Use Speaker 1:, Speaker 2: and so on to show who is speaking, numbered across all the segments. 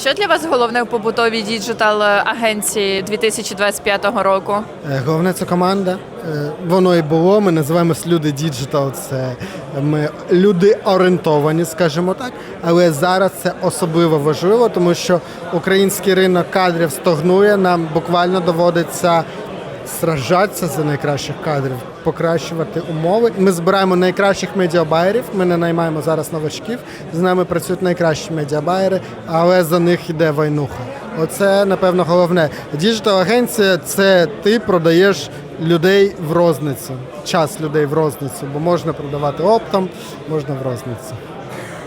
Speaker 1: Що для вас головне в побутовій діджитал агенції 2025 року?
Speaker 2: Е, Головне це команда. Е, Воно і було. Ми називаємось люди діджитал. Це ми люди орієнтовані, скажімо так. Але зараз це особливо важливо, тому що український ринок кадрів стогнує. Нам буквально доводиться сражатися за найкращих кадрів, покращувати умови. Ми збираємо найкращих медіабайерів. Ми не наймаємо зараз новачків. З нами працюють найкращі медіабайери, але за них йде войнуха. Оце напевно головне. Діджитал агенція це ти продаєш людей в розницю, час людей в розницю, бо можна продавати оптом, можна в розницю.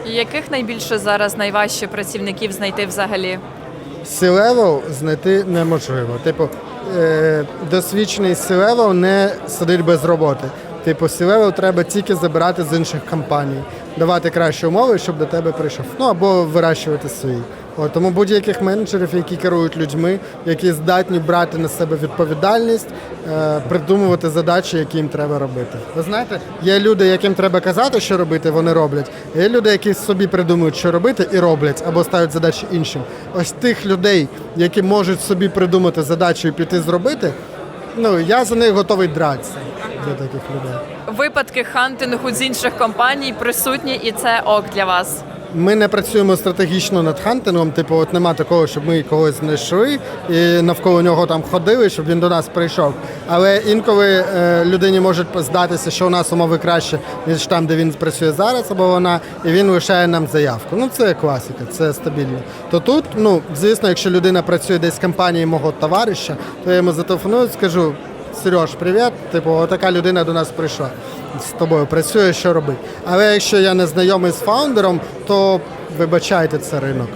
Speaker 1: Яких найбільше зараз найважче працівників знайти взагалі?
Speaker 2: C-level знайти неможливо. Типу, досвідчений C-level не сидить без роботи. Типу, C-level треба тільки забирати з інших компаній, давати кращі умови, щоб до тебе прийшов. Ну або вирощувати свої. От, тому будь-яких менеджерів, які керують людьми, які здатні брати на себе відповідальність, е, придумувати задачі, які їм треба робити. Ви знаєте, є люди, яким треба казати, що робити, вони роблять. Є люди, які собі придумують, що робити, і роблять, або ставлять задачі іншим. Ось тих людей, які можуть собі придумати задачу і піти зробити. Ну я за них готовий дратися за таких людей.
Speaker 1: Випадки хантингу з інших компаній присутні, і це ок для вас.
Speaker 2: Ми не працюємо стратегічно над хантингом. Типу, от нема такого, щоб ми когось знайшли і навколо нього там ходили, щоб він до нас прийшов. Але інколи е, людині може здатися, що у нас умови краще, ніж там, де він працює зараз, або вона, і він лишає нам заявку. Ну це класика, це стабільно. То тут, ну звісно, якщо людина працює десь в компанії мого товариша, то я йому зателефоную, скажу. Сереж, привіт. Типу, отака людина до нас прийшла. З тобою працює, що робить. Але якщо я не знайомий з фаундером, то вибачайте, це ринок.